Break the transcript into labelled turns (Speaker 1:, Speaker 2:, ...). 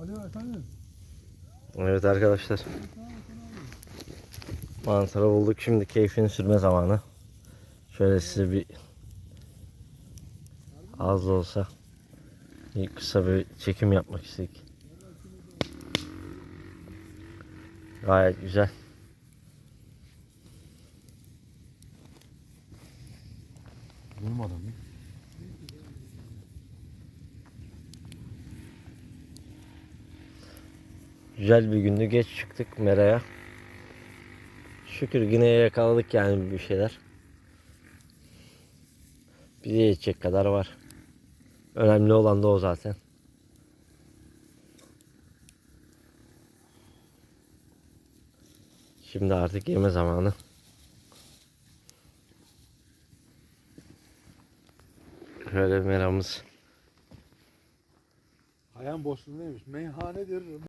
Speaker 1: Alo efendim.
Speaker 2: Evet arkadaşlar. Manzara bulduk. Şimdi keyfini sürme zamanı. Şöyle size bir az da olsa bir kısa bir çekim yapmak istedik. Gayet güzel.
Speaker 1: Benim adamım.
Speaker 2: Güzel bir gündü. Geç çıktık Mera'ya. Şükür yine yakaladık yani bir şeyler. Bize yetecek kadar var. Önemli olan da o zaten. Şimdi artık yeme zamanı. Şöyle meramız.
Speaker 1: Ayağın boşluğu neymiş? Meyhanedir.